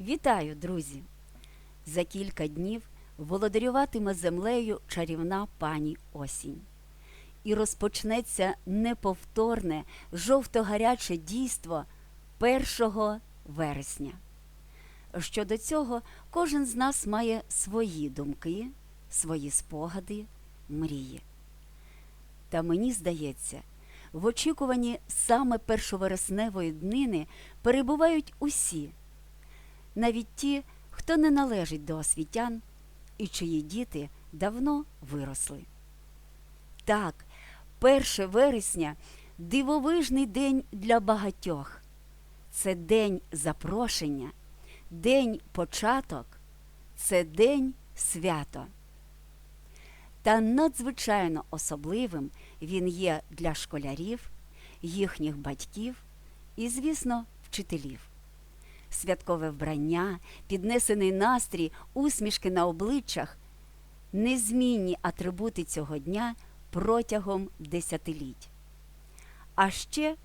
Вітаю, друзі! За кілька днів володарюватиме землею чарівна пані осінь. І розпочнеться неповторне жовто-гаряче дійство 1 вересня. Щодо цього, кожен з нас має свої думки, свої спогади, мрії. Та мені здається, в очікуванні саме першовересневої днини перебувають усі, навіть ті, хто не належить до освітян і чиї діти давно виросли. Так, 1 вересня дивовижний день для багатьох. Це день запрошення, день початок, це день свято. Та надзвичайно особливим він є для школярів, їхніх батьків і, звісно, вчителів. Святкове вбрання, піднесений настрій, усмішки на обличчях незмінні атрибути цього дня протягом десятиліть. А ще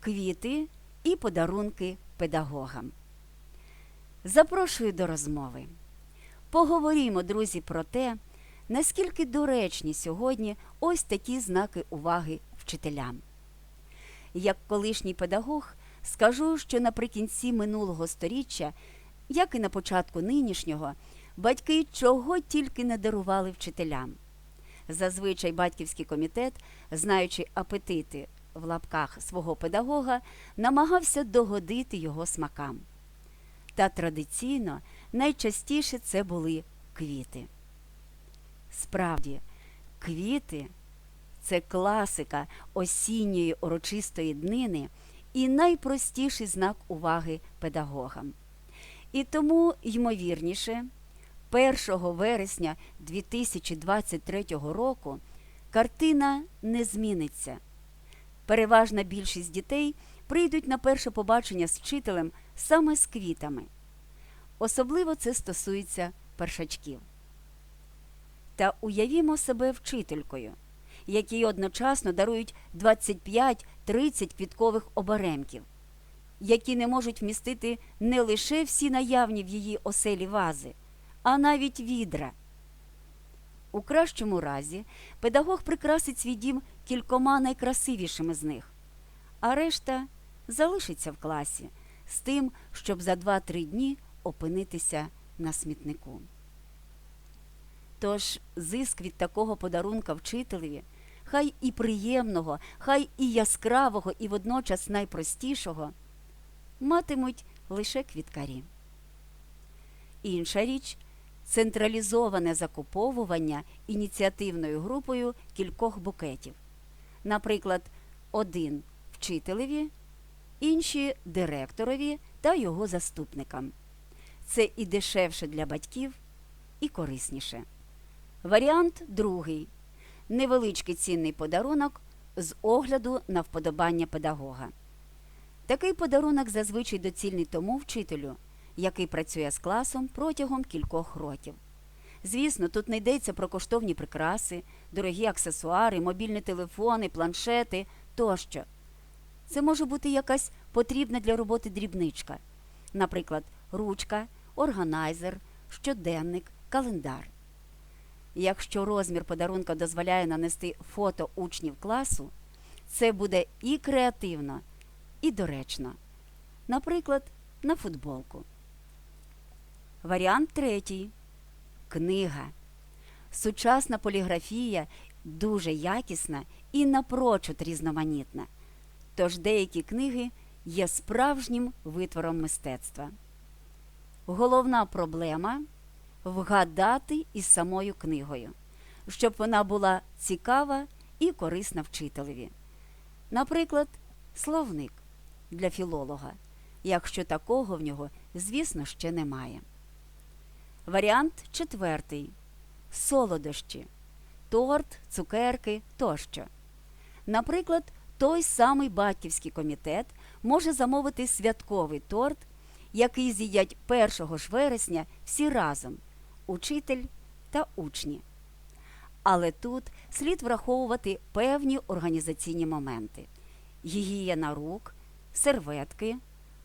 квіти і подарунки педагогам. Запрошую до розмови. Поговоримо, друзі, про те, наскільки доречні сьогодні ось такі знаки уваги вчителям. Як колишній педагог, скажу, що наприкінці минулого сторіччя, як і на початку нинішнього, батьки чого тільки не дарували вчителям. Зазвичай батьківський комітет, знаючи апетити в лапках свого педагога, намагався догодити його смакам. Та традиційно найчастіше це були квіти. Справді, квіти це класика осінньої урочистої днини і найпростіший знак уваги педагогам. І тому, ймовірніше, 1 вересня 2023 року картина не зміниться. Переважна більшість дітей прийдуть на перше побачення з вчителем саме з квітами. Особливо це стосується першачків. Та уявімо себе вчителькою, якій одночасно дарують 25-30 квіткових оберемків, які не можуть вмістити не лише всі наявні в її оселі вази, а навіть відра. У кращому разі педагог прикрасить свій дім кількома найкрасивішими з них, а решта залишиться в класі з тим, щоб за 2-3 дні опинитися на смітнику. Тож зиск від такого подарунка вчителеві, хай і приємного, хай і яскравого, і водночас найпростішого, матимуть лише квіткарі. Інша річ централізоване закуповування ініціативною групою кількох букетів. Наприклад, один вчителеві, інші директорові та його заступникам. Це і дешевше для батьків, і корисніше. Варіант другий невеличкий цінний подарунок з огляду на вподобання педагога. Такий подарунок зазвичай доцільний тому вчителю, який працює з класом протягом кількох років. Звісно, тут не йдеться про коштовні прикраси, дорогі аксесуари, мобільні телефони, планшети тощо. Це може бути якась потрібна для роботи дрібничка, наприклад, ручка, органайзер, щоденник, календар. Якщо розмір подарунка дозволяє нанести фото учнів класу, це буде і креативно, і доречно. Наприклад, на футболку. Варіант третій книга. Сучасна поліграфія дуже якісна і напрочуд різноманітна. Тож деякі книги є справжнім витвором мистецтва. Головна проблема вгадати із самою книгою, щоб вона була цікава і корисна вчителеві. Наприклад, словник для філолога, якщо такого в нього, звісно, ще немає. Варіант четвертий солодощі, торт, цукерки тощо. Наприклад, той самий батьківський комітет може замовити святковий торт, який з'їдять 1 ж вересня всі разом учитель та учні. Але тут слід враховувати певні організаційні моменти: гігієна рук, серветки,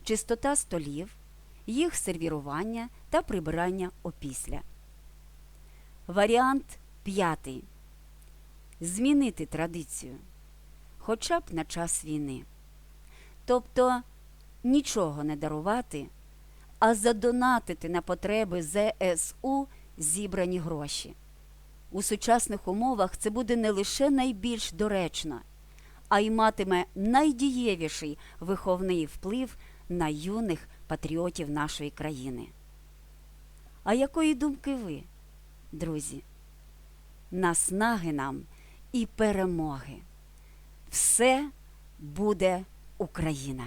чистота столів, їх сервірування та прибирання опісля. Варіант п'ятий. Змінити традицію, хоча б на час війни. Тобто нічого не дарувати, а задонатити на потреби ЗСУ зібрані гроші. У сучасних умовах це буде не лише найбільш доречно, а й матиме найдієвіший виховний вплив на юних патріотів нашої країни. А якої думки ви, друзі? Наснаги нам і перемоги. Все буде Україна!